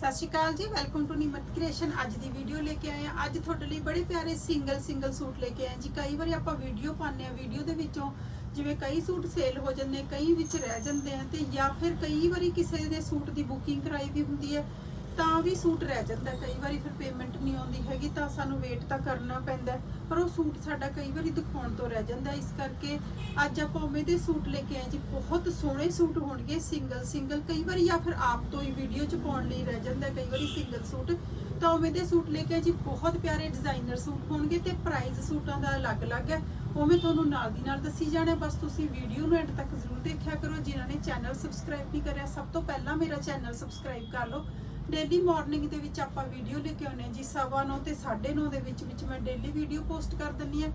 ਸਤਿ ਸ਼੍ਰੀ ਅਕਾਲ ਜੀ welcome to ਨਿਮਤ creation ਅੱਜ ਦੀ ਵੀਡੀਓ ਲੈ ਕੇ ਆਏ ਆ ਅੱਜ ਤੁਹਾਡੇ ਲਈ ਬੜੇ ਪਿਆਰੇ ਸਿੰਗਲ ਸਿੰਗਲ ਸੂਟ ਲੈ ਕੇ ਆਏ ਜੀ। ਕਈ ਵਾਰੀ ਆਪਾਂ ਵੀਡੀਓ ਪਾਉਂਦੇ ਆ ਵੀਡੀਓ ਦੇ ਵਿੱਚੋਂ ਜਿਵੇਂ ਕਈ ਸੂਟ ਸੇਲ ਹੋ ਜਾਂਦੇ, ਕਈ ਵਿੱਚ ਰਹਿ ਜਾਂਦੇ ਆ ਤੇ ਜਾਂ ਫਿਰ ਕਈ ਵਾਰੀ ਕਿਸੇ ਦੇ ਸੂਟ ਦੀ ਬੁਕਿੰਗ ਕਰਾਈ ਵੀ ਹੁੰਦੀ ਹੈ। ਤਾਂ ਵੀ ਸੂਟ ਰਹਿ ਜਾਂਦਾ ਕਈ ਵਾਰੀ ਫਿਰ ਪੇਮੈਂਟ ਨਹੀਂ ਆਉਂਦੀ ਹੈਗੀ, ਤਾਂ ਸਾਨੂੰ ਵੇਟ ਤਾਂ ਕਰਨਾ ਪੈਂਦਾ ਪਰ ਉਹ ਸੂਟ ਸਾਡਾ ਕਈ ਵਾਰੀ ਦਿਖਾਉਣ ਤੋਂ ਰਹਿ ਜਾਂਦਾ ਇਸ ਕਰਕੇ ਅੱਜ ਆਪਾਂ ਉਵੇਂ ਦੇ ਸੂਟ ਲੈ ਕੇ ਆਏ ਜੀ। ਬਹੁਤ ਸੋਹਣੇ ਸੂਟ ਹੋਣਗੇ ਸਿੰਗਲ ਸਿੰਗਲ ਕਈ ਵਾਰੀ ਜਾਂ ਫਿਰ ਆਪ ਤੋਂ ਹੀ ਵੀਡੀਓ ਚ ਪਾਉਣ ਲਈ ਰਹਿ ਜਾਂਦਾ ਕਈ ਵਾਰੀ ਸਿੰਗਲ ਸੂਟ। ਤਾਂ ਉਵੇਂ ਦੇ ਸੂਟ ਲੈ ਕੇ ਆਏ ਜੀ। ਬਹੁਤ ਪਿਆਰੇ ਡਿਜ਼ਾਈਨਰ ਸੂਟ ਹੋਣਗੇ ਤੇ ਪ੍ਰਾਈਸ ਸੂਟਾਂ ਦਾ ਅਲੱਗ-ਅਲੱਗ ਹੈ। ਉਵੇਂ ਤੁਹਾਨੂੰ ਨਾਲ ਦੀ ਨਾਲ ਦੱਸੀ ਜਾਣਾ ਬਸ ਤੁਸੀਂ ਵੀਡੀਓ ਨੂੰ ਐਂਡ ਤੱਕ ਜ਼ਰੂਰ ਦੇਖਿਆ ਕਰੋ। ਜਿਨ੍ਹਾਂ ਨੇ ਚੈਨਲ ਸਬਸਕ੍ਰਾਈਬ ਨਹੀਂ ਕਰਿਆ, ਸਭ ਤੋਂ ਪਹਿਲਾਂ ਮੇਰਾ ਚੈਨਲ ਸਬਸਕ੍ਰਾਈਬ ਕਰ ਲਓ। ਡੇਲੀ ਮਾਰਨਿੰਗ ਦੇ ਵਿੱਚ ਆਪਾਂ ਵੀਡੀਓ ਲੈ ਕੇ ਆਉਂਦੇ ਹਾਂ ਜੀ ਸਵਾ ਨੌ ਤੇ 9:30 ਦੇ ਵਿੱਚ ਵਿੱਚ ਮੈਂ ਡੇਲੀ ਵੀਡੀਓ ਪੋਸਟ ਕਰ ਦਿੰਦੀ ਹਾਂ।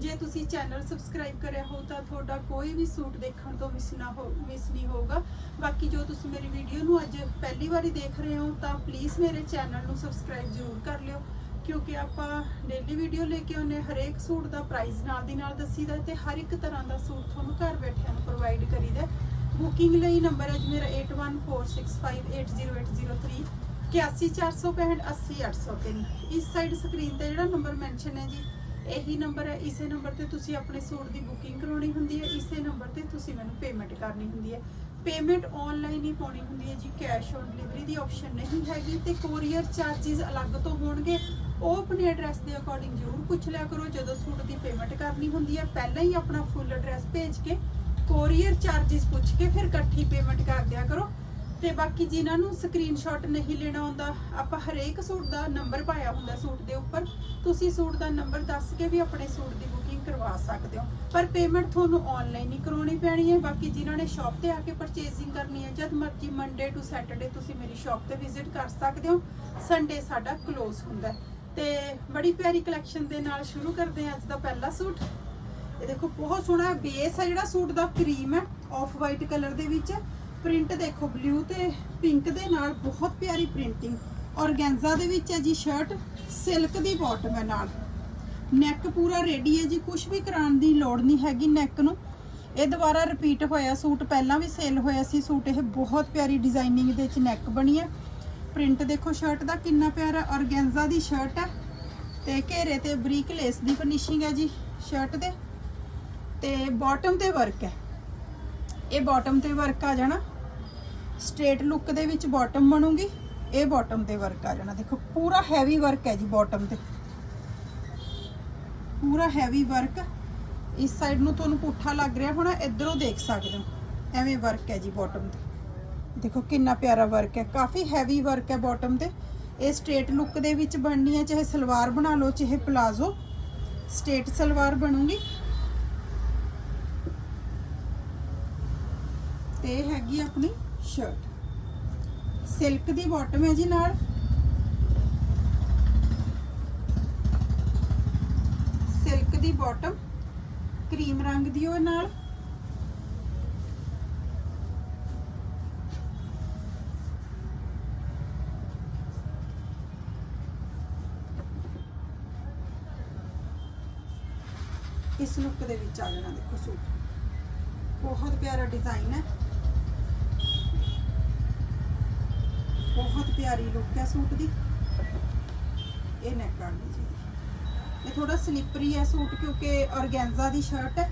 ਜੇ ਤੁਸੀਂ ਚੈਨਲ ਸਬਸਕ੍ਰਾਈਬ ਕਰਿਆ ਹੋ ਤਾਂ ਤੁਹਾਡਾ ਕੋਈ ਵੀ ਸੂਟ ਦੇਖਣ ਤੋਂ ਮਿਸ ਨਾ ਹੋ ਮਿਸ ਨਹੀਂ ਹੋਊਗਾ। ਬਾਕੀ ਜੋ ਤੁਸੀਂ ਮੇਰੀ ਵੀਡੀਓ ਨੂੰ ਅੱਜ ਪਹਿਲੀ ਵਾਰੀ ਦੇਖ ਰਹੇ ਹੋ ਤਾਂ ਪਲੀਜ਼ ਮੇਰੇ ਚੈਨਲ ਨੂੰ ਸਬਸਕ੍ਰਾਈਬ ਜ਼ਰੂਰ ਕਰ ਲਿਓ ਕਿਉਂਕਿ ਆਪਾਂ ਡੇਲੀ ਵੀਡੀਓ ਲੈ ਕੇ ਆਉਂਦੇ ਹਾਂ, ਹਰੇਕ ਸੂਟ ਦਾ ਪ੍ਰਾਈਸ ਨਾਲ ਦੀ ਨਾਲ ਦੱਸੀਦਾ ਤੇ ਹਰ ਇੱਕ ਤਰ੍ਹਾਂ ਦਾ ਸੂਟ ਤੁਹਾਨੂੰ ਘਰ ਬੈਠਿਆਂ ਨੂੰ ਪ੍ਰੋਵਾਈਡ ਕਰੀਦਾ ਬੁਕਿੰਗ ਲਈ ਨੰਬਰ ਹੈ ਜੀ ਮੇਰਾ 8146580803 81465 80803 ਇਸ ਸਾਈਡ ਸਕਰੀਨ ਤੇ ਜਿਹੜਾ ਨੰਬਰ ਮੈਂਸ਼ਨ ਹੈ ਜੀ, ਇਹੀ ਨੰਬਰ ਹੈ। ਇਸੇ ਨੰਬਰ ਤੇ ਤੁਸੀਂ ਆਪਣੇ ਸੂਟ ਦੀ ਬੁਕਿੰਗ ਕਰਾਉਣੀ ਹੁੰਦੀ ਹੈ। ਇਸੇ ਨੰਬਰ ਤੇ ਤੁਸੀਂ ਮੈਨੂੰ ਪੇਮੈਂਟ ਕਰਨੀ ਹੁੰਦੀ ਹੈ। ਪੇਮੈਂਟ ਆਨਲਾਈਨ ਹੀ ਪਾਉਣੀ ਹੁੰਦੀ ਹੈ ਜੀ। ਕੈਸ਼ ਔਨ ਡਿਲੀਵਰੀ ਦੀ ਆਪਸ਼ਨ ਨਹੀਂ ਹੈਗੀ ਤੇ ਕੋਰੀਅਰ ਚਾਰजेस ਅਲੱਗ ਤੋਂ ਹੋਣਗੇ। ਉਹ ਆਪਣੇ ਐਡਰੈਸ ਦੇ ਅਕੋਰਡਿੰਗ ਜ਼ਰੂਰ ਪੁੱਛ ਲਿਆ ਕਰੋ। ਜਦੋਂ ਸੂਟ ਦੀ ਪੇਮੈਂਟ ਕਰਨੀ ਹੁੰਦੀ ਹੈ, ਪਹਿਲਾਂ ਹੀ ਆਪਣਾ ਫੁੱਲ ਐਡਰੈਸ ਭੇਜ ਕੇ ਕੋਰੀਅਰ ਚਾਰजेस ਪੁੱਛ ਕੇ ਫਿਰ ਇਕੱਠੀ ਪੇਮੈਂਟ ਕਰ ਦਿਆ ਕਰੋ। ਤੇ ਬਾਕੀ ਜਿਨ੍ਹਾਂ ਨੂੰ ਸਕਰੀਨਸ਼ਾਟ ਨਹੀਂ ਲੈਣਾ ਆਉਂਦਾ, ਆਪਾਂ ਹਰੇਕ ਸੂਟ ਦਾ ਨੰਬਰ ਪਾਇਆ ਹੁੰਦਾ ਸੂਟ ਦੇ ਉੱਪਰ। ਤੁਸੀਂ ਸੂਟ ਦਾ ਨੰਬਰ ਦੱਸ ਕੇ ਵੀ ਆਪਣੇ ਸੂਟ ਦੀ ਬੁਕਿੰਗ ਕਰਵਾ ਸਕਦੇ ਹੋ। ਪਰ ਪੇਮੈਂਟ ਤੁਹਾਨੂੰ ਆਨਲਾਈਨ ਹੀ ਕਰਾਉਣੀ ਪੈਣੀ ਹੈ। ਬਾਕੀ ਜਿਨ੍ਹਾਂ ਨੇ ਸ਼ਾਪ ਤੇ ਆ ਕੇ ਪਰਚੇਜ਼ਿੰਗ ਕਰਨੀ ਹੈ, ਜਦ ਮਰਜ਼ੀ ਮੰਡੇ ਟੂ ਸੈਟਰਡੇ ਤੁਸੀਂ ਮੇਰੀ ਸ਼ਾਪ ਤੇ ਵਿਜ਼ਿਟ ਕਰ ਸਕਦੇ ਹੋ। ਸੰਡੇ ਸਾਡਾ ਕਲੋਜ਼ ਹੁੰਦਾ ਤੇ ਬੜੀ ਪਿਆਰੀ ਕਲੈਕਸ਼ਨ ਦੇ ਨਾਲ ਸ਼ੁਰੂ ਕਰਦੇ ਹਾਂ ਅੱਜ ਦਾ ਪਹਿਲਾ ਸੂਟ। ਇਹ ਦੇਖੋ, ਬਹੁਤ ਸੋਹਣਾ ਬੇਸ ਹੈ ਜਿਹੜਾ ਸੂਟ ਦਾ, ਕਰੀਮ ਹੈ ਆਫ ਵਾਈਟ ਕਲਰ ਦੇ ਵਿੱਚ। ਪ੍ਰਿੰਟ ਦੇਖੋ ਬਲੂ ਤੇ ਪਿੰਕ ਦੇ ਨਾਲ ਬਹੁਤ ਪਿਆਰੀ ਪ੍ਰਿੰਟਿੰਗ ਔਰਗੈਂਜ਼ਾ ਦੇ ਵਿੱਚ ਹੈ ਜੀ ਸ਼ਰਟ ਸਿਲਕ ਦੀ ਬਾਟਮ ਹੈ ਨਾਲ। ਨੈਕ ਪੂਰਾ ਰੈਡੀ ਹੈ ਜੀ ਕੁਝ ਵੀ ਕਰਾਉਣ ਦੀ ਲੋੜ ਨਹੀਂ ਹੈਗੀ ਨੈਕ ਨੂੰ। ਇਹ ਦੁਬਾਰਾ ਰਿਪੀਟ ਹੋਇਆ ਸੂਟ, ਪਹਿਲਾਂ ਵੀ ਸੇਲ ਹੋਇਆ ਸੀ ਸੂਟ, ਇਹ ਬਹੁਤ ਪਿਆਰੀ ਡਿਜ਼ਾਈਨਿੰਗ ਦੇ ਵਿੱਚ ਨੈਕ ਬਣੀ ਹੈ। ਪ੍ਰਿੰਟ ਦੇਖੋ ਸ਼ਰਟ ਦਾ ਕਿੰਨਾ ਪਿਆਰਾ ਔਰਗੈਂਜ਼ਾ ਦੀ ਸ਼ਰਟ ਹੈ। ਤੇ ਘੇਰੇ ਤੇ ਬਰੀਕ ਲੇਸ ਦੀ ਫਿਨਿਸ਼ਿੰਗ ਹੈ ਜੀ ਸ਼ਰਟ ਦੇ। ਤੇ ਬਾਟਮ ਤੇ ਵਰਕ ਹੈ। ਇਹ ਬਾਟਮ ਤੇ ਵਰਕ ਆ ਜਾਣਾ। ਸਟ੍ਰੇਟ ਲੁੱਕ ਦੇ ਵਿੱਚ ਬਾਟਮ ਬਣੂਗੀ। ਇਹ ਬਾਟਮ ਤੇ ਵਰਕ ਆ ਜਾਣਾ। ਦੇਖੋ, ਪੂਰਾ ਹੈਵੀ ਵਰਕ ਹੈ ਜੀ ਬਾਟਮ ਤੇ। ਪੂਰਾ ਹੈਵੀ ਵਰਕ ਇਸ ਸਾਈਡ ਨੂੰ ਤੁਹਾਨੂੰ ਪੁੱਠਾ ਲੱਗ ਰਿਹਾ ਹੋਣਾ, ਇਧਰੋਂ ਦੇਖ ਸਕਦੇ ਹੋ। ਐਵੇਂ ਵਰਕ ਹੈ ਜੀ ਬਾਟਮ ਤੇ। ਦੇਖੋ, ਕਿੰਨਾ ਪਿਆਰਾ ਵਰਕ ਹੈ। ਕਾਫੀ ਹੈਵੀ ਵਰਕ ਹੈ ਬਾਟਮ ਤੇ। ਇਹ ਸਟ੍ਰੇਟ ਲੁੱਕ ਦੇ ਵਿੱਚ ਬਣਨੀ ਹੈ, ਚਾਹੇ ਸਲਵਾਰ ਬਣਾ ਲਓ, ਚਾਹੇ ਪਲਾਜ਼ੋ ਸਟ੍ਰੇਟ ਸਲਵਾਰ ਬਣੂਗੀ। ਤੇ ਇਹ ਹੈਗੀ ਆਪਣੀ ਸ਼ਰਟ ਸਿਲਕ ਦੀ ਬਾਟਮ ਹੈ ਜੀ ਨਾਲ। ਸਿਲਕ ਦੀ ਬਾਟਮ ਕਰੀਮ ਰੰਗ ਦੀ ਉਹ ਨਾਲ। ਇਸ ਲੁੱਕ ਦੇ ਵਿੱਚ ਆ ਜਾਣਾ ਦੇਖੋ ਸੂਟ। ਬਹੁਤ ਪਿਆਰਾ ਡਿਜ਼ਾਈਨ ਹੈ। ਬਹੁਤ ਪਿਆਰੀ ਲੁੱਕ ਹੈ ਸੂਟ ਦੀ। ਇਹ ਨੈਕ ਆਣੀ ਜੀ। ਇਹ ਥੋੜਾ ਸਲਿਪਰੀ ਹੈ ਸੂਟ ਕਿਉਂਕਿ ਔਰਗੈਂਜ਼ਾ ਦੀ ਸ਼ਰਟ ਹੈ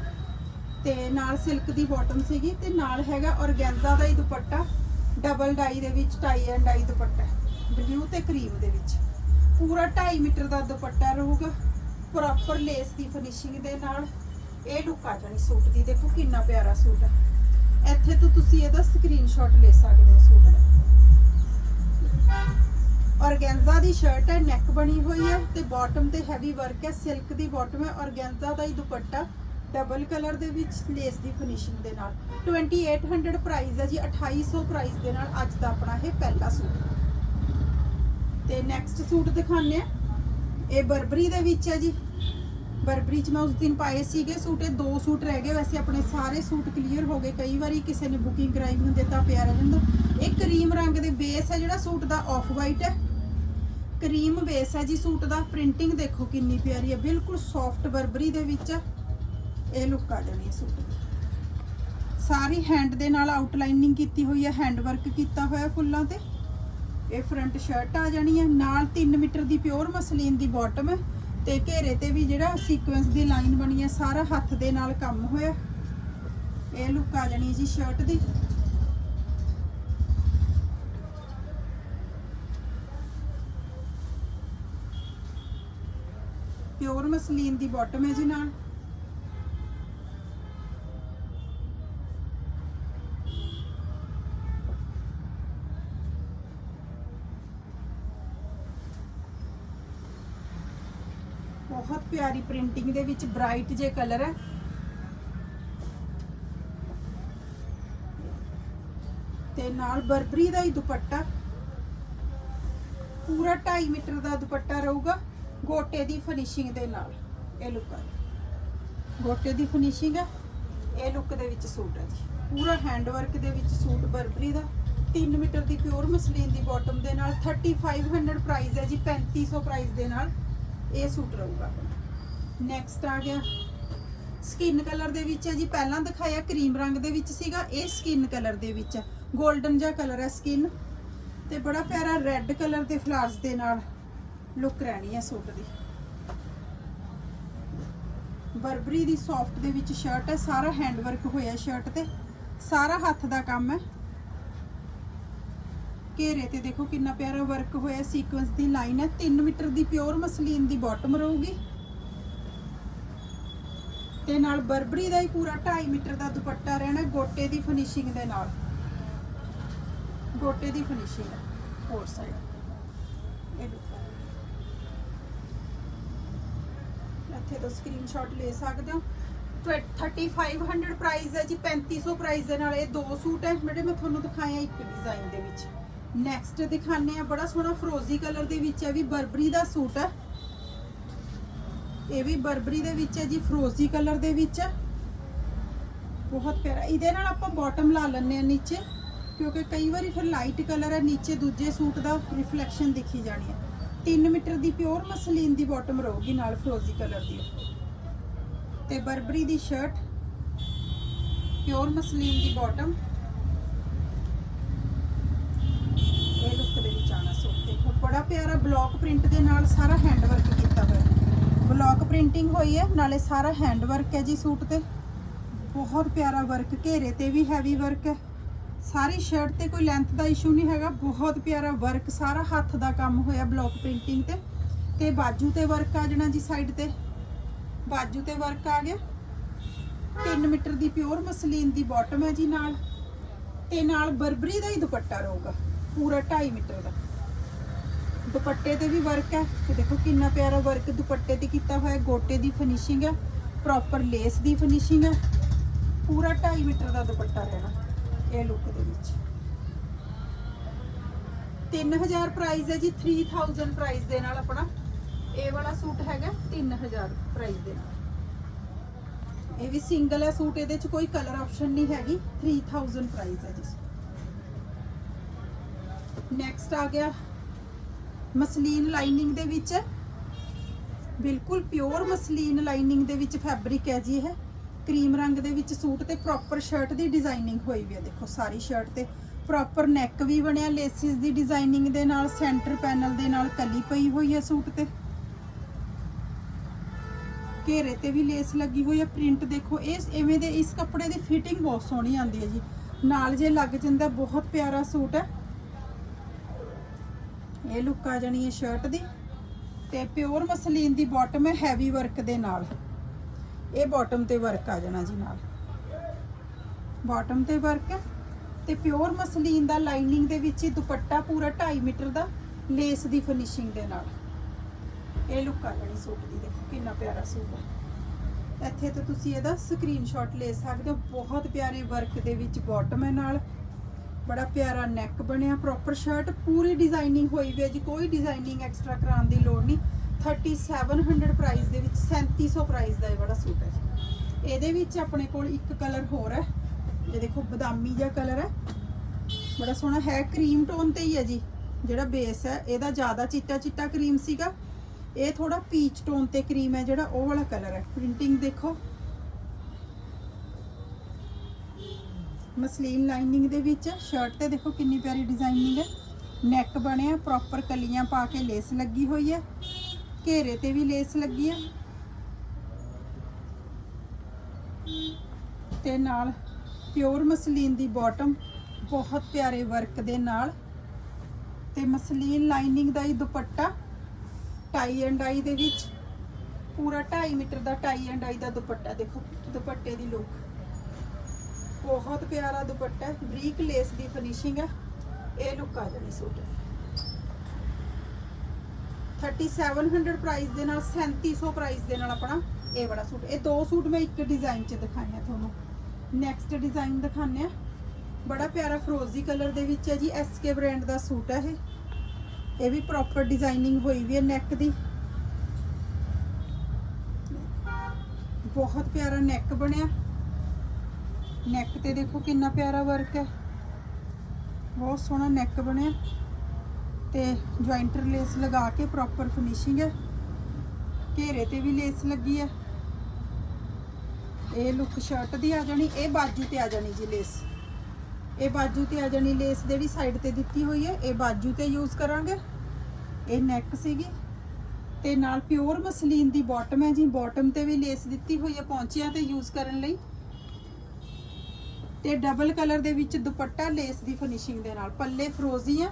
ਤੇ ਨਾਲ ਸਿਲਕ ਦੀ ਬਾਟਮ ਸੀਗੀ ਤੇ ਨਾਲ ਹੈਗਾ ਔਰਗੈਂਜ਼ਾ ਦਾ ਹੀ ਦੁਪੱਟਾ। ਡਬਲ ਡਾਈ ਦੇ ਵਿੱਚ tie and dye dupatta blue ਤੇ ਕਰੀਮ ਦੇ ਵਿੱਚ। ਪੂਰਾ 2.5 ਮੀਟਰ ਦਾ ਦੁਪੱਟਾ ਰਹੂਗਾ। ਪ੍ਰੋਪਰ ਲੇਸ ਦੀ ਫਿਨਿਸ਼ਿੰਗ ਦੇ ਨਾਲ। ਇਹ ਲੁੱਕ ਆ ਜਾਣੀ ਸੂਟ ਦੀ। ਦੇਖੋ ਕਿੰਨਾ ਪਿਆਰਾ ਸੂਟ ਹੈ। ਇੱਥੇ ਤੋਂ ਤੁਸੀਂ ਇਹਦਾ ਸਕਰੀਨਸ਼ਾਟ ਲੈ ਸਕਦੇ ਹੋ ਸੂਟ ਦਾ। ਔਰਗੈਂਜ਼ਾ ਦੀ ਸ਼ਰਟ ਹੈ ਨੈਕ ਬਣੀ ਹੋਈ ਹੈ ਤੇ ਬਾਟਮ ਤੇ ਹੈਵੀ ਵਰਕ ਹੈ ਸਿਲਕ ਦੀ ਬਾਟਮ ਹੈ, ਔਰਗੈਂਜ਼ਾ ਦਾ ਹੀ ਦੁਪੱਟਾ ਡਬਲ ਕਲਰ ਦੇ ਵਿੱਚ ਲੇਸ ਦੀ ਫਿਨਿਸ਼ਿੰਗ ਦੇ ਨਾਲ। 2800 ਪ੍ਰਾਈਸ ਹੈ ਜੀ 2800 ਪ੍ਰਾਈਸ ਦੇ ਨਾਲ ਅੱਜ ਦਾ ਆਪਣਾ ਇਹ ਪਹਿਲਾ ਸੂਟ। ਤੇ ਨੈਕਸਟ ਸੂਟ ਦਿਖਾਉਂਦੇ ਆ ਇਹ ਬਰਬਰੀ ਦੇ ਵਿੱਚ ਹੈ ਜੀ। ਬਰਬਰੀ ਚ ਮੈਂ ਉਸ ਦਿਨ ਪਾਏ ਸੀਗੇ ਸੂਟ, ਇਹ ਦੋ ਸੂਟ ਰਹਿ ਗਏ। ਵੈਸੇ ਆਪਣੇ ਸਾਰੇ ਸੂਟ ਕਲੀਅਰ ਹੋ ਗਏ। ਕਈ ਵਾਰੀ ਕਿਸੇ ਨੇ ਬੁਕਿੰਗ ਕਰਾਈ ਹੁੰਦੀ ਤਾਂ ਪਿਆ ਰਹਿ ਜਾਂਦਾ। ਇਹ ਕਰੀਮ ਰੰਗ ਦੇ ਬੇਸ ਹੈ ਜਿਹੜਾ ਸੂਟ ਦਾ ਆਫ ਵਾਈਟ ਹੈ। ਕਰੀਮ ਬੇਸ ਹੈ ਜੀ, ਸੂਟ ਦਾ ਪ੍ਰਿੰਟਿੰਗ ਦੇਖੋ ਕਿੰਨੀ ਪਿਆਰੀ ਹੈ, ਬਿਲਕੁਲ ਸੌਫਟ ਬਰਬਰੀ ਦੇ ਵਿੱਚ ਹੈ। ਇਹ ਲੁੱਕ ਆ ਜਾਣੀ ਹੈ ਸੂਟ ਦੀ। ਸਾਰੀ ਹੈਂਡ ਦੇ ਨਾਲ ਆਊਟਲਾਈਨਿੰਗ ਕੀਤੀ ਹੋਈ ਹੈ ਹੈਂਡ ਵਰਕ ਕੀਤਾ ਹੋਇਆ ਫੁੱਲਾਂ ਤੇ। ਇਹ ਫਰੰਟ ਸ਼ਰਟ ਆ ਜਾਣੀ ਹੈ, ਨਾਲ 3 ਮੀਟਰ ਦੀ ਪਿਓਰ ਮਸਲੀਨ ਦੀ ਬਾਟਮ ਹੈ ਤੇ ਘੇਰੇ ਤੇ ਵੀ ਜਿਹੜਾ ਸੀਕੁਐਂਸ ਦੀ ਲਾਈਨ ਬਣੀ ਹੈ, ਸਾਰਾ ਹੱਥ ਦੇ ਨਾਲ ਕੰਮ ਹੋਇਆ। ਇਹ ਲੁੱਕ ਆ ਜਾਣੀ ਜੀ ਸ਼ਰਟ ਦੀ। ਪਿਓਰ ਮਸਲੀਨ ਦੀ ਬਾਟਮ ਹੈ ਜੀ ਨਾਲ। ਬਹੁਤ ਪਿਆਰੀ ਪ੍ਰਿੰਟਿੰਗ ਦੇ ਵਿੱਚ ਬ੍ਰਾਈਟ ਜੇ ਕਲਰ ਹੈ। ਤੇ ਨਾਲ ਬਰਬਰੀ ਦਾ ਹੀ ਦੁਪੱਟਾ। ਪੂਰਾ 2.5 ਮੀਟਰ ਦਾ ਦੁਪੱਟਾ ਰਹੂਗਾ। ਗੋਟੇ ਦੀ ਫਿਨਿਸ਼ਿੰਗ ਦੇ ਨਾਲ ਇਹ ਲੁੱਕ ਹੈ ਗੋਟੇ ਦੀ ਫਿਨਿਸ਼ਿੰਗ ਹੈ ਇਹ ਲੁੱਕ ਦੇ ਵਿੱਚ ਸੂਟ ਹੈ ਜੀ। ਪੂਰਾ ਹੈਂਡ ਵਰਕ ਦੇ ਵਿੱਚ ਸੂਟ ਬਰਬਰੀ ਦਾ 3 ਮੀਟਰ ਦੀ ਪਿਓਰ ਮਸਲੀਨ ਦੀ ਬਾਟਮ ਦੇ ਨਾਲ 3500 ਪ੍ਰਾਈਸ ਹੈ ਜੀ 3500 ਪ੍ਰਾਈਸ ਦੇ ਨਾਲ ਇਹ ਸੂਟ ਰਹੂਗਾ ਨੈਕਸਟ ਆ ਗਿਆ। ਸਕਿਨ ਕਲਰ ਦੇ ਵਿੱਚ ਹੈ ਜੀ, ਪਹਿਲਾਂ ਦਿਖਾਇਆ ਕਰੀਮ ਰੰਗ ਦੇ ਵਿੱਚ ਸੀਗਾ, ਇਹ ਸਕਿਨ ਕਲਰ ਦੇ ਵਿੱਚ ਹੈ 골ਡਨ ਜਿਹਾ ਕਲਰ ਹੈ ਸਕਿਨ ਤੇ ਬੜਾ ਪਿਆਰਾ ਰੈੱਡ ਕਲਰ ਦੇ ਫਲਾਰਸ ਦੇ ਨਾਲ ਲੁੱਕ ਰਹਿਣੀ ਹੈ ਸੂਟ ਦੀ। ਬਰਬਰੀ ਦੀ ਸੌਫਟ ਦੇ ਵਿੱਚ ਸ਼ਰਟ ਹੈ ਸਾਰਾ ਹੈਂਡ ਵਰਕ ਹੋਇਆ ਸ਼ਰਟ ਤੇ। ਸਾਰਾ ਹੱਥ ਦਾ ਕੰਮ ਹੈ ਘੇਰੇ ਤੇ ਦੇਖੋ ਕਿੰਨਾ ਪਿਆਰਾ ਵਰਕ ਹੋਇਆ ਸੀਕੁਐਂਸ ਦੀ ਲਾਈਨ ਹੈ 3 ਮੀਟਰ ਦੀ ਪਿਓਰ ਮਸਲੀਨ ਦੀ ਬਾਟਮ ਰਹੂਗੀ। ਤੇ ਨਾਲ ਬਰਬਰੀ ਦਾ ਹੀ ਪੂਰਾ 2.5 ਮੀਟਰ ਦਾ ਦੁਪੱਟਾ ਰਹਿਣਾ ਗੋਟੇ ਦੀ ਫਿਨਿਸ਼ਿੰਗ ਦੇ ਨਾਲ। ਗੋਟੇ ਦੀ ਫਿਨਿਸ਼ਿੰਗ ਹੈ ਫੋਰ ਸਾਈਡ ਇਹ ਦੇਖੋ ਇੱਥੇ ਤੋਂ ਸਕਰੀਨਸ਼ਾਟ ਲੈ ਸਕਦੇ ਹੋ। 3500 ਪ੍ਰਾਈਸ ਹੈ ਜੀ 3500 ਪ੍ਰਾਈਸ ਦੇ ਨਾਲ ਇਹ ਦੋ ਸੂਟ ਹੈ। ਜਿਹੜੇ ਮੈਂ ਤੁਹਾਨੂੰ ਦਿਖਾਇਆ ਇੱਕ ਡਿਜ਼ਾਈਨ ਦੇ ਵਿੱਚ। ਨੈਕਸਟ ਦਿਖਾਣੇ ਆ ਬੜਾ ਸੋਹਣਾ ਫਰੋਜ਼ੀ ਕਲਰ ਦੇ ਵਿੱਚ ਹੈ ਵੀ ਬਰਬਰੀ ਦਾ ਸੂਟ ਹੈ। ਇਹ ਵੀ ਬਰਬਰੀ ਦੇ ਵਿੱਚ ਹੈ ਜੀ ਫਰੋਜ਼ੀ ਕਲਰ ਦੇ ਵਿੱਚ ਹੈ। ਬਹੁਤ ਪਿਆਰਾ। ਇਹਦੇ ਨਾਲ ਆਪਾਂ ਬਾਟਮ ਲਾ ਲੈਣੇ ਆ ਨੀਚੇ, ਕਿਉਂਕਿ ਕਈ ਵਾਰੀ ਫਿਰ ਲਾਈਟ ਕਲਰ ਹੈ, ਨੀਚੇ ਦੂਜੇ ਸੂਟ ਦਾ ਰਿਫਲੈਕਸ਼ਨ ਦਿਖੀ ਜਾਣੀ ਹੈ। 3 ਮੀਟਰ ਦੀ ਪਿਓਰ ਮਸਲੀਨ ਦੀ ਬਾਟਮ ਰਹੂਗੀ ਨਾਲ ਫਰੋਜ਼ੀ ਕਲਰ ਦੀ। ਤੇ ਬਰਬਰੀ ਦੀ ਸ਼ਰਟ ਪਿਓਰ ਮਸਲੀਨ ਦੀ ਬਾਟਮ ਇਹ ਲੁੱਕ ਦੇ ਵਿੱਚ ਆਣਾ ਸੂਟ ਦੇਖੋ ਬੜਾ ਪਿਆਰਾ ਬਲੌਕ ਪ੍ਰਿੰਟ ਦੇ ਨਾਲ ਸਾਰਾ ਹੈਂਡ ਵਰਕ ਕੀਤਾ ਹੋਇਆ ਬਲੌਕ ਪ੍ਰਿੰਟਿੰਗ ਹੋਈ ਹੈ, ਨਾਲੇ ਸਾਰਾ ਹੈਂਡ ਵਰਕ ਹੈ ਜੀ ਸੂਟ ਤੇ। ਬਹੁਤ ਪਿਆਰਾ ਵਰਕ ਘੇਰੇ ਤੇ ਵੀ ਹੈਵੀ ਵਰਕ ਹੈ। ਸਾਰੀ ਸ਼ਰਟ ਤੇ ਕੋਈ ਲੈਂਥ ਦਾ ਇਸ਼ੂ ਨਹੀਂ ਹੈਗਾ। ਬਹੁਤ ਪਿਆਰਾ ਵਰਕ ਸਾਰਾ ਹੱਥ ਦਾ ਕੰਮ ਹੋਇਆ ਬਲੌਕ ਪ੍ਰਿੰਟਿੰਗ ਤੇ। ਤੇ ਬਾਜੂ ਤੇ ਵਰਕ ਆ ਜਾਣਾ ਜੀ ਸਾਈਡ ਤੇ। ਬਾਜੂ ਤੇ ਵਰਕ ਆ ਗਿਆ। 3 ਮੀਟਰ ਦੀ ਪਿਓਰ ਮਸਲੀਨ ਦੀ ਬਾਟਮ ਹੈ ਜੀ ਨਾਲ। ਤੇ ਨਾਲ ਬਰਬਰੀ ਦਾ ਹੀ ਦੁਪੱਟਾ ਰਹੂਗਾ ਪੂਰਾ 2.5 ਮੀਟਰ ਦਾ। ਦੁਪੱਟੇ ਤੇ ਵੀ ਵਰਕ ਹੈ। ਤੇ ਦੇਖੋ ਕਿੰਨਾ ਪਿਆਰਾ ਵਰਕ ਦੁਪੱਟੇ ਤੇ ਕੀਤਾ ਹੋਇਆ। ਗੋਟੇ ਦੀ ਫਿਨਿਸ਼ਿੰਗ ਹੈ। ਪ੍ਰੋਪਰ ਲੇਸ ਦੀ ਫਿਨਿਸ਼ਿੰਗ ਹੈ। ਪੂਰਾ 2.5 ਮੀਟਰ ਦਾ ਦੁਪੱਟਾ ਰਹਿਣਾ। ਇਹ ਲੁੱਕ ਦੇ ਵਿੱਚ। 3000 ਪ੍ਰਾਈਸ ਹੈ ਜੀ 3000 ਪ੍ਰਾਈਸ ਦੇ ਨਾਲ ਆਪਣਾ। ਇਹ ਵਾਲਾ ਸੂਟ ਹੈਗਾ 3000 ਪ੍ਰਾਈਸ ਦੇ ਨਾਲ। ਇਹ ਵੀ ਸਿੰਗਲ ਹੈ ਸੂਟ, ਇਹਦੇ ਚ ਕੋਈ ਕਲਰ ਆਪਸ਼ਨ ਨਹੀਂ ਹੈਗੀ। 3000 ਪ੍ਰਾਈਸ ਹੈ ਜੀ। ਨੈਕਸਟ ਆ ਗਿਆ। ਮਸਲੀਨ ਲਾਈਨਿੰਗ ਦੇ ਵਿੱਚ। ਬਿਲਕੁਲ ਪਿਓਰ ਮਸਲੀਨ ਲਾਈਨਿੰਗ ਦੇ ਵਿੱਚ ਫੈਬਰਿਕ ਹੈ ਜੀ ਇਹ। ਕਰੀਮ ਰੰਗ ਦੇ ਵਿੱਚ ਸੂਟ ਤੇ ਪ੍ਰੋਪਰ ਸ਼ਰਟ ਦੀ ਡਿਜ਼ਾਈਨਿੰਗ ਹੋਈ ਵੀ ਹੈ ਦੇਖੋ, ਸਾਰੀ ਸ਼ਰਟ ਤੇ ਪ੍ਰੋਪਰ ਨੈਕ ਵੀ ਬਣਿਆ ਲੇਸਿਸ ਦੀ ਡਿਜ਼ਾਈਨਿੰਗ ਦੇ ਨਾਲ ਸੈਂਟਰ ਪੈਨਲ ਦੇ ਨਾਲ ਕਲੀ ਪਈ ਹੋਈ ਹੈ ਸੂਟ ਤੇ। ਘੇਰੇ ਤੇ ਵੀ ਲੇਸ ਲੱਗੀ ਹੋਈ ਹੈ ਪ੍ਰਿੰਟ ਦੇਖੋ ਇਸ ਐਵੇਂ ਦੇ ਇਸ ਕੱਪੜੇ ਦੀ ਫਿਟਿੰਗ ਬਹੁਤ ਸੋਹਣੀ ਆਉਂਦੀ ਹੈ ਜੀ। ਨਾਲ ਜੇ ਲੱਗ ਜਾਂਦਾ, ਬਹੁਤ ਪਿਆਰਾ ਸੂਟ ਹੈ ਇਹ ਲੁੱਕ ਆ ਜਾਣੀ ਹੈ ਸ਼ਰਟ ਦੀ। ਤੇ ਪਿਓਰ ਮਸਲੀਨ ਦੀ ਬਾਟਮ ਹੈ ਹੈਵੀ ਵਰਕ ਦੇ ਨਾਲ। ਇਹ ਬਾਟਮ ਤੇ ਵਰਕ ਆ ਜਾਣਾ ਜੀ ਨਾਲ। ਬਾਟਮ ਤੇ ਵਰਕ ਹੈ ਤੇ ਪਿਓਰ ਮਸਲੀਨ ਦਾ ਲਾਈਨਿੰਗ ਦੇ ਵਿੱਚ ਹੀ ਦੁਪੱਟਾ ਪੂਰਾ 2.5 ਮੀਟਰ ਦਾ ਲੇਸ ਦੀ ਫਿਨਿਸ਼ਿੰਗ ਦੇ ਨਾਲ। ਇਹ ਲੁੱਕ ਆ ਜਾਣੀ ਸੂਟ ਦੀ, ਦੇਖੋ ਕਿੰਨਾ ਪਿਆਰਾ ਸੂਟ ਹੈ। ਇੱਥੇ ਤੋਂ ਤੁਸੀਂ ਇਹਦਾ ਸਕਰੀਨਸ਼ਾਟ ਲੈ ਸਕਦੇ ਹੋ। ਬਹੁਤ ਪਿਆਰੇ ਵਰਕ ਦੇ ਵਿੱਚ ਬਾਟਮ ਹੈ ਨਾਲ। ਬੜਾ ਪਿਆਰਾ ਨੈਕ ਬਣਿਆ ਪ੍ਰੋਪਰ ਸ਼ਰਟ ਪੂਰੀ ਡਿਜ਼ਾਈਨਿੰਗ ਹੋਈ ਵੀ ਹੈ ਜੀ। ਕੋਈ ਡਿਜ਼ਾਈਨਿੰਗ ਐਕਸਟਰਾ ਕਰਾਉਣ ਦੀ ਲੋੜ ਨਹੀਂ। 3700 ਪ੍ਰਾਈਸ ਦੇ ਵਿੱਚ 3700 ਪ੍ਰਾਈਸ ਦਾ ਇਹ ਵਾਲਾ ਸੂਟ ਹੈ ਜੀ। ਇਹਦੇ ਵਿੱਚ ਆਪਣੇ ਕੋਲ ਇੱਕ ਕਲਰ ਹੋਰ ਹੈ। ਇਹ ਦੇਖੋ, ਬਦਾਮੀ ਜਿਹਾ ਕਲਰ ਹੈ। ਬੜਾ ਸੋਹਣਾ ਹੈ ਕਰੀਮ ਟੋਨ ਤੇ ਹੀ ਹੈ ਜੀ। ਜਿਹੜਾ ਬੇਸ ਹੈ, ਇਹਦਾ ਜ਼ਿਆਦਾ ਚਿੱਟਾ ਚਿੱਟਾ ਕਰੀਮ ਸੀਗਾ। ਇਹ ਥੋੜਾ ਪੀਚ ਟੋਨ ਤੇ ਕਰੀਮ ਹੈ ਜਿਹੜਾ, ਉਹ ਵਾਲਾ ਕਲਰ ਹੈ। ਪ੍ਰਿੰਟਿੰਗ ਦੇਖੋ। ਮਸਲੀਨ ਲਾਈਨਿੰਗ ਦੇ ਵਿੱਚ ਸ਼ਰਟ ਤੇ ਦੇਖੋ ਕਿੰਨੀ ਪਿਆਰੀ ਡਿਜ਼ਾਈਨਿੰਗ ਹੈ। ਨੈਕ ਬਣਿਆ ਪ੍ਰੋਪਰ ਕਲੀਆਂ ਪਾ ਕੇ ਲੇਸ ਲੱਗੀ ਹੋਈ ਹੈ। ਘੇਰੇ ਤੇ ਵੀ ਲੇਸ ਲੱਗੀ ਹੈ ਤੇ ਨਾਲ ਪਿਓਰ ਮਸਲੀਨ ਦੀ ਬਾਟਮ ਬਹੁਤ ਪਿਆਰੇ ਵਰਕ ਦੇ ਨਾਲ। ਤੇ ਮਸਲੀਨ ਲਾਈਨਿੰਗ ਦਾ ਹੀ ਦੁਪੱਟਾ ਟਾਈ ਐਂਡ ਆਈ ਦੇ ਵਿੱਚ। ਪੂਰਾ 2.5 ਮੀਟਰ ਦਾ ਟਾਈ ਐਂਡ ਆਈ ਦਾ ਦੁਪੱਟਾ, ਦੇਖੋ ਦੁਪੱਟੇ ਦੀ ਲੁੱਕ ਬਹੁਤ ਪਿਆਰਾ ਦੁਪੱਟਾ, ਬਰੀਕ ਲੇਸ ਦੀ ਫਿਨਿਸ਼ਿੰਗ ਹੈ ਇਹ ਲੁੱਕ ਆ ਜਾਣੀ ਸੂਟ। 3700 ਪ੍ਰਾਈਸ ਦੇ ਨਾਲ 3700 ਪ੍ਰਾਈਸ ਦੇ ਨਾਲ ਆਪਣਾ ਇਹ ਵਾਲਾ ਸੂਟ। ਇਹ ਦੋ ਸੂਟ ਮੈਂ ਇੱਕ ਡਿਜ਼ਾਈਨ 'ਚ ਦਿਖਾਇਆ ਤੁਹਾਨੂੰ। ਨੈਕਸਟ ਡਿਜ਼ਾਈਨ ਦਿਖਾਉਂਦੇ ਆ। ਬੜਾ ਪਿਆਰਾ ਫਰੋਜ਼ੀ ਕਲਰ ਦੇ ਵਿੱਚ ਹੈ ਜੀ ਐਸਕੇ ਬ੍ਰਾਂਡ ਦਾ ਸੂਟ ਹੈ ਇਹ। ਇਹ ਵੀ ਪ੍ਰੋਪਰ ਡਿਜ਼ਾਈਨਿੰਗ ਹੋਈ ਵੀ ਹੈ ਨੈਕ ਦੀ। ਬਹੁਤ ਪਿਆਰਾ ਨੈਕ ਬਣਿਆ। ਨੈਕ ਤੇ ਦੇਖੋ ਕਿੰਨਾ ਪਿਆਰਾ ਵਰਕ ਹੈ। ਬਹੁਤ ਸੋਹਣਾ ਨੈਕ ਬਣਿਆ। ਤੇ ਜੁਆਇੰਟਰ ਲੇਸ ਲਗਾ ਕੇ ਪ੍ਰੋਪਰ ਫਿਨਿਸ਼ਿੰਗ ਹੈ। ਘੇਰੇ ਤੇ ਵੀ ਲੇਸ ਲੱਗੀ ਹੈ। ਇਹ ਲੁੱਕ ਸ਼ਰਟ ਦੀ ਆ ਜਾਣੀ, ਇਹ ਬਾਜੂ ਤੇ ਆ ਜਾਣੀ ਜੀ ਲੇਸ ਇਹ ਬਾਜੂ ਤੇ ਆ ਜਾਣੀ ਲੇਸ ਜਿਹੜੀ ਸਾਈਡ ਤੇ ਦਿੱਤੀ ਹੋਈ ਹੈ, ਇਹ ਬਾਜੂ ਤੇ ਯੂਜ਼ ਕਰਾਂਗੇ। ਇਹ ਨੈਕ ਸੀਗੀ। ਤੇ ਨਾਲ ਪਿਓਰ ਮਸਲੀਨ ਦੀ ਬਾਟਮ ਹੈ ਜੀ ਬਾਟਮ ਤੇ ਵੀ ਲੇਸ ਦਿੱਤੀ ਹੋਈ ਹੈ ਪੌਂਚਿਆਂ ਤੇ ਯੂਜ਼ ਕਰਨ ਲਈ। ਤੇ ਡਬਲ ਕਲਰ ਦੇ ਵਿੱਚ ਦੁਪੱਟਾ ਲੇਸ ਦੀ ਫਿਨਿਸ਼ਿੰਗ ਦੇ ਨਾਲ। ਪੱਲੇ ਫਰੋਜ਼ੀ ਆ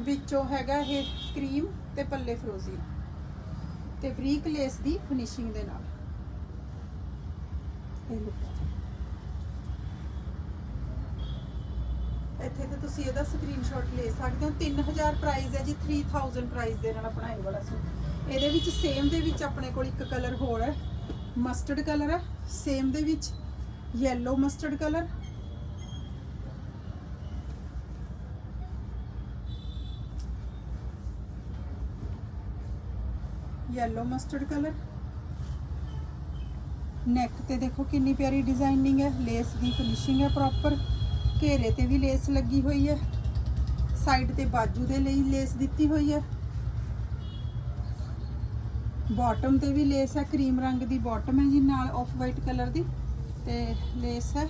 ਵਿੱਚੋਂ ਹੈਗਾ ਇਹ ਕਰੀਮ ਤੇ ਪੱਲੇ ਫਰੋਜ਼ੀ ਤੇ ਬਰੀਕ ਲੇਸ ਦੀ ਫਿਨਿਸ਼ਿੰਗ ਦੇ ਨਾਲ। ਇਹ ਲੁੱਕ ਇੱਥੇ ਤੇ ਤੁਸੀਂ ਇਹਦਾ ਸਕਰੀਨਸ਼ਾਟ ਲੈ ਸਕਦੇ ਹੋ। 3000 ਪ੍ਰਾਈਸ ਹੈ ਜੀ 3000 ਪ੍ਰਾਈਸ ਦੇ ਨਾਲ ਆਪਣਾ ਇਹ ਵਾਲਾ ਸੂਟ। ਇਹਦੇ ਵਿੱਚ ਸੇਮ ਦੇ ਵਿੱਚ ਆਪਣੇ ਕੋਲ ਇੱਕ ਕਲਰ ਹੋਰ ਹੈ। ਮਸਟਰਡ ਕਲਰ ਹੈ। ਸੇਮ ਦੇ ਵਿੱਚ yellow mustard colour yellow mustard colour neck ਤੇ ਦੇਖੋ ਕਿੰਨੀ ਪਿਆਰੀ ਡਿਜ਼ਾਈਨਿੰਗ ਹੈ। ਲੇਸ ਦੀ ਫਿਨਿਸ਼ਿੰਗ ਹੈ ਪ੍ਰੋਪਰ ਘੇਰੇ ਤੇ ਵੀ ਲੇਸ ਲੱਗੀ ਹੋਈ ਹੈ। ਸਾਈਡ ਤੇ ਬਾਜੂ ਦੇ ਲਈ ਲੇਸ ਦਿੱਤੀ ਹੋਈ ਹੈ। ਬਾਟਮ ਤੇ ਵੀ ਲੇਸ ਹੈ। ਕਰੀਮ ਰੰਗ ਦੀ ਬਾਟਮ ਹੈ ਜੀ, ਨਾਲ ਆਫ ਵਾਈਟ ਕਲਰ ਦੀ ਤੇ ਲੇਸ ਹੈ।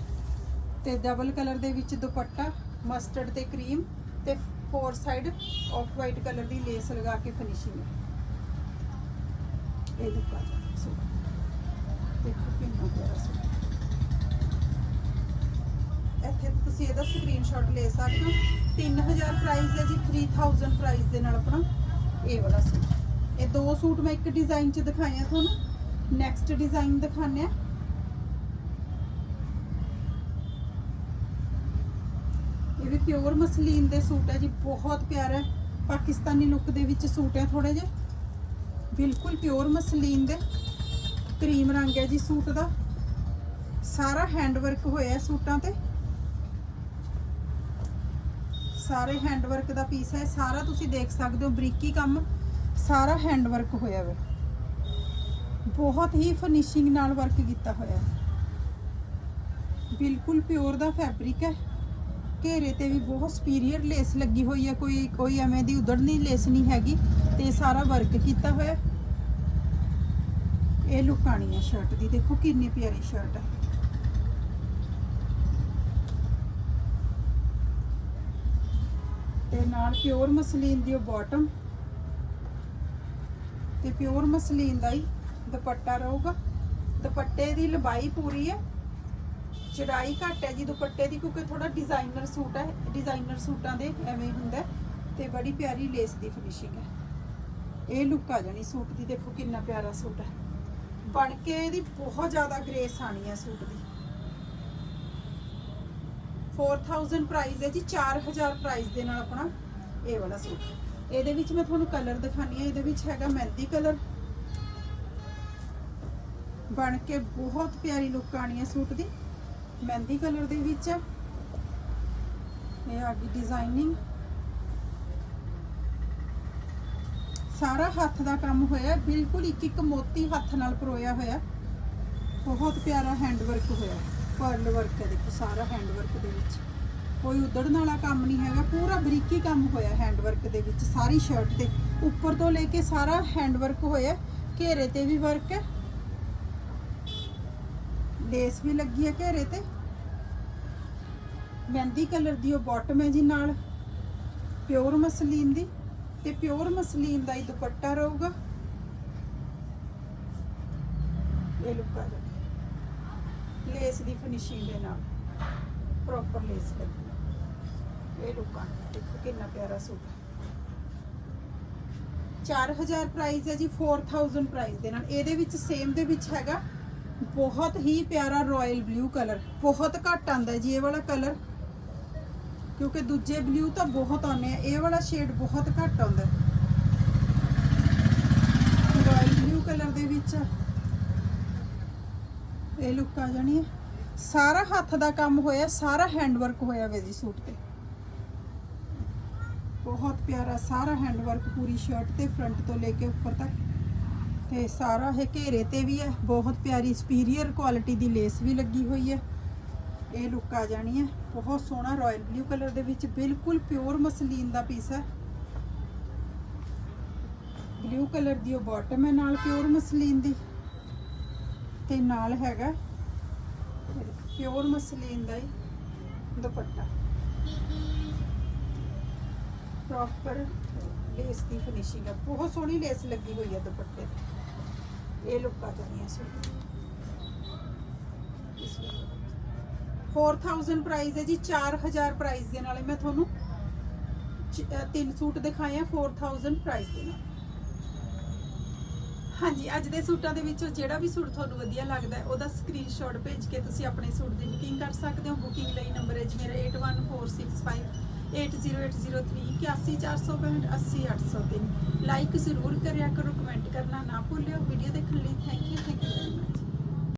ਤੇ ਡਬਲ ਕਲਰ ਦੇ ਵਿੱਚ ਦੁਪੱਟਾ ਮਸਟਰਡ ਤੇ ਕਰੀਮ ਤੇ four side off white colour ਦੀ ਲੇਸ ਲਗਾ ਕੇ ਫਿਨਿਸ਼ਿੰਗ ਹੈ। ਇਹ ਲੁੱਕ ਆ ਜਾਂਦਾ ਦੇਖੋ ਕਿੰਨਾ ਪਿਆਰਾ ਸੂਟ ਇੱਥੇ ਤੁਸੀਂ ਇਹਦਾ ਸਕਰੀਨਸ਼ਾਟ ਲੈ ਸਕਦੇ ਹੋ। 3000 ਪ੍ਰਾਈਸ ਹੈ ਜੀ 3000 ਪ੍ਰਾਈਸ ਦੇ ਨਾਲ ਆਪਣਾ ਇਹ ਵਾਲਾ ਸੂਟ ਇਹ ਦੋ ਸੂਟ ਮੈਂ ਇੱਕ ਡਿਜ਼ਾਈਨ 'ਚ ਦਿਖਾਏ ਤੁਹਾਨੂੰ। ਨੈਕਸਟ ਡਿਜ਼ਾਈਨ ਦਿਖਾਣੇ ਆ। ਇਹ ਵੀ ਪਿਓਰ ਮਸਲੀਨ ਦੇ ਸੂਟ ਹੈ ਜੀ, ਬਹੁਤ ਪਿਆਰਾ ਹੈ। ਪਾਕਿਸਤਾਨੀ ਲੁੱਕ ਦੇ ਵਿੱਚ ਸੂਟ ਹੈ ਥੋੜੇ ਜਿਹੇ। ਬਿਲਕੁਲ ਪਿਓਰ ਮਸਲੀਨ ਦੇ ਕਰੀਮ ਰੰਗ ਹੈ ਜੀ ਸੂਟ ਦਾ। ਸਾਰਾ ਹੈਂਡ ਵਰਕ ਹੋਇਆ ਸੂਟਾਂ ਤੇ। ਸਾਰੇ ਹੈਂਡ ਵਰਕ ਦਾ ਪੀਸ ਹੈ, ਸਾਰਾ ਤੁਸੀਂ ਦੇਖ ਸਕਦੇ ਹੋ, ਬਰੀਕੀ ਕੰਮ ਸਾਰਾ ਹੈਂਡ ਵਰਕ ਹੋਇਆ ਵੇ। ਬਹੁਤ ਹੀ ਫਿਨਿਸ਼ਿੰਗ ਨਾਲ ਵਰਕ ਕੀਤਾ ਹੋਇਆ ਬਿਲਕੁਲ ਪਿਓਰ ਦਾ ਫੈਬਰਿਕ ਹੈ। ਘੇਰੇ ਤੇ ਵੀ ਬਹੁਤ ਸੁਪੀਰੀਅਰ ਲੇਸ ਲੱਗੀ ਹੋਈ ਹੈ, ਕੋਈ ਕੋਈ ਐਵੇਂ ਦੀ ਉਧੜਨੀ ਲੇਸ ਨਹੀਂ ਹੈਗੀ। ਤੇ ਸਾਰਾ ਵਰਕ ਕੀਤਾ ਹੋਇਆ ਇਹ ਲੁੱਕ ਆਣੀ ਹੈ ਸ਼ਰਟ ਦੀ, ਦੇਖੋ ਕਿੰਨੀ ਪਿਆਰੀ ਸ਼ਰਟ ਹੈ। ਤੇ ਨਾਲ ਪਿਓਰ ਮਸਲੀਨ ਦੀ ਉਹ ਬਾਟਮ ਤੇ ਪਿਓਰ ਮਸਲੀਨ ਦਾ ਹੀ ਦੁਪੱਟਾ ਰਹੂਗਾ। ਦੁਪੱਟੇ ਦੀ ਲੰਬਾਈ ਪੂਰੀ ਹੈ। ਚੜਾਈ ਘੱਟ ਹੈ ਜੀ ਦੁਪੱਟੇ ਦੀ, ਕਿਉਂਕਿ ਥੋੜਾ ਡਿਜ਼ਾਈਨਰ ਸੂਟ ਹੈ। ਡਿਜ਼ਾਈਨਰ ਸੂਟਾਂ ਦੇ ਐਵੇਂ ਹੀ ਹੁੰਦਾ ਹੈ। ਤੇ ਬੜੀ ਪਿਆਰੀ ਲੇਸ ਦੀ ਫਿਨਿਸ਼ਿੰਗ ਹੈ। ਇਹ ਲੁੱਕ ਆ ਜਾਣੀ ਸੂਟ ਦੀ। ਦੇਖੋ ਕਿੰਨਾ ਪਿਆਰਾ ਸੂਟ ਹੈ। ਬਣ ਕੇ ਇਹਦੀ ਬਹੁਤ ਜ਼ਿਆਦਾ ਗ੍ਰੇਸ ਆਣੀ ਹੈ ਸੂਟ ਦੀ। 4000 ਪ੍ਰਾਈਸ ਹੈ ਜੀ 4000 ਪ੍ਰਾਈਸ ਦੇ ਨਾਲ ਆਪਣਾ ਇਹ ਵਾਲਾ ਸੂਟ। ਇਹਦੇ ਵਿੱਚ ਮੈਂ ਤੁਹਾਨੂੰ ਕਲਰ ਦਿਖਾਣੀ ਹੈ। ਇਹਦੇ ਵਿੱਚ ਹੈਗਾ ਮਹਿੰਦੀ ਕਲਰ ਬਣ ਕੇ ਬਹੁਤ ਪਿਆਰੀ ਲੁੱਕ ਆਣੀ ਹੈ ਸੂਟ ਦੀ। ਮਹਿੰਦੀ ਕਲਰ ਦੇ ਵਿੱਚ। ਹੈ ਇਹ ਆ ਗਈ ਡਿਜ਼ਾਈਨਿੰਗ ਸਾਰਾ ਹੱਥ ਦਾ ਕੰਮ ਹੋਇਆ, ਬਿਲਕੁਲ ਇੱਕ ਇੱਕ ਮੋਤੀ ਹੱਥ ਨਾਲ ਪਰੋਇਆ ਹੋਇਆ। ਬਹੁਤ ਪਿਆਰਾ ਹੈਂਡ ਵਰਕ ਹੋਇਆ ਪਰਲ ਵਰਕ ਹੈ ਦੇਖੋ, ਸਾਰਾ ਹੈਂਡ ਵਰਕ ਦੇ ਵਿੱਚ। ਕੋਈ ਉਧੜਨ ਵਾਲਾ ਕੰਮ ਨਹੀਂ ਹੈਗਾ, ਪੂਰਾ ਬਰੀਕੀ ਕੰਮ ਹੋਇਆ ਹੈਂਡ ਵਰਕ ਦੇ ਵਿੱਚ, ਸਾਰੀ ਸ਼ਰਟ ਤੇ। ਉੱਪਰ ਤੋਂ ਲੈ ਕੇ ਸਾਰਾ ਹੈਂਡ ਵਰਕ ਹੋਇਆ, ਘੇਰੇ ਤੇ ਵੀ ਵਰਕ ਹੈ। ਲੇਸ ਵੀ ਲੱਗੀ ਹੈ ਘੇਰੇ ਤੇ। ਮਹਿੰਦੀ ਕਲਰ ਦੀ ਉਹ ਬਾਟਮ ਹੈ ਜੀ ਨਾਲ ਪਿਓਰ ਮਸਲੀਨ ਦੀ। ਤੇ ਪਿਓਰ ਮਸਲੀਨ ਦਾ ਹੀ ਦੁਪੱਟਾ ਰਹੂਗਾ। ਇਹ ਲੁੱਕ ਆ ਜਾਣੀ ਲੇਸ ਦੀ ਫਿਨਿਸ਼ਿੰਗ ਦੇ ਨਾਲ ਪ੍ਰੋਪਰ ਲੇਸ ਲੱਗੀ ਇਹ ਲੁੱਕ ਆ ਦੇਖੋ ਕਿੰਨਾ ਪਿਆਰਾ ਸੂਟ ਹੈ 4000 ਪ੍ਰਾਈਸ ਹੈ ਜੀ 4000 ਪ੍ਰਾਈਸ ਦੇ ਨਾਲ। ਇਹਦੇ ਵਿੱਚ ਸੇਮ ਦੇ ਵਿੱਚ ਹੈਗਾ ਬਹੁਤ ਹੀ ਪਿਆਰਾ ਰਾਇਲ ਬਲੂ ਕਲਰ ਬਹੁਤ ਘੱਟ ਆਂਦਾ ਜੀ ਇਹ ਵਾਲਾ ਕਲਰ ਕਿਉਂਕਿ ਦੂਜੇ ਬਲੂ ਤਾਂ ਬਹੁਤ ਆਉਂਦੇ ਆ। ਇਹ ਵਾਲਾ ਸ਼ੇਡ ਬਹੁਤ ਘੱਟ ਆਉਂਦਾ ਰਾਇਲ ਬਲੂ ਕਲਰ ਦੇ ਵਿੱਚ। ਇਹ ਲੁੱਕ ਆ ਜਾਣੀ ਹੈ। ਸਾਰਾ ਹੱਥ ਦਾ ਕੰਮ ਹੋਇਆ, ਸਾਰਾ ਹੈਂਡ ਵਰਕ ਹੋਇਆ ਵੇ ਜੀ ਸੂਟ ਤੇ। ਬਹੁਤ ਪਿਆਰਾ ਸਾਰਾ ਹੈਂਡ ਵਰਕ ਪੂਰੀ ਸ਼ਰਟ ਤੇ ਫਰੰਟ ਤੋਂ ਲੈ ਕੇ ਉੱਪਰ ਤੱਕ। ਤੇ ਸਾਰਾ ਇਹ ਘੇਰੇ ਤੇ ਵੀ ਹੈ। ਬਹੁਤ ਪਿਆਰੀ ਸੁਪੀਰੀਅਰ ਕੁਆਲਿਟੀ ਦੀ ਲੇਸ ਵੀ ਲੱਗੀ ਹੋਈ ਹੈ। ਇਹ ਲੁੱਕ ਆ ਜਾਣੀ ਹੈ। ਬਹੁਤ ਸੋਹਣਾ ਰਾਇਲ ਬਲੂ ਕਲਰ ਦੇ ਵਿੱਚ ਬਿਲਕੁਲ ਪਿਓਰ ਮਸਲੀਨ ਦਾ ਪੀਸ ਹੈ। ਬਲੂ ਕਲਰ ਦੀ ਉਹ ਬਾਟਮ ਹੈ, ਨਾਲ ਪਿਓਰ ਮਸਲੀਨ ਦੀ। ਤੇ ਨਾਲ ਹੈਗਾ ਪਿਓਰ ਮਸਲੀਨ ਦਾ ਹੀ ਦੁਪੱਟਾ। ਪ੍ਰੋਪਰ ਲੇਸ ਦੀ ਫਿਨਿਸ਼ਿੰਗ ਹੈ। ਬਹੁਤ ਸੋਹਣੀ ਲੇਸ ਲੱਗੀ ਹੋਈ ਹੈ ਦੁਪੱਟੇ ਤੇ। ਇਹ ਲੁੱਕ ਆ ਜਾਣੀ ਹੈ ਸੋ ਇਸ ਵਿੱਚ 4000 ਪ੍ਰਾਈਸ ਹੈ ਜੀ 4000 ਪ੍ਰਾਈਸ ਦੇ ਨਾਲ। ਮੈਂ ਤੁਹਾਨੂੰ ਤਿੰਨ ਸੂਟ ਦਿਖਾਏ ਆ 4000 ਪ੍ਰਾਈਸ ਦੇ ਨਾਲ। ਹਾਂਜੀ, ਅੱਜ ਦੇ ਸੂਟਾਂ ਦੇ ਵਿੱਚੋਂ ਜਿਹੜਾ ਵੀ ਸੂਟ ਤੁਹਾਨੂੰ ਵਧੀਆ ਲੱਗਦਾ ਹੈ, ਉਹਦਾ ਸਕਰੀਨਸ਼ਾਟ ਭੇਜ ਕੇ ਤੁਸੀਂ ਆਪਣੇ ਸੂਟ ਦੀ ਬੁਕਿੰਗ ਕਰ ਸਕਦੇ ਹੋ। ਬੁਕਿੰਗ ਲਈ ਨੰਬਰ ਹੈ ਜੀ ਮੇਰਾ 8146580803 81465 80803 ਲਾਈਕ ਜ਼ਰੂਰ ਕਰਿਆ ਕਰੋ ਕਮੈਂਟ ਕਰਨਾ ਨਾ ਭੁੱਲਿਓ। ਵੀਡੀਓ ਦੇਖਣ ਲਈ thank you thank you very much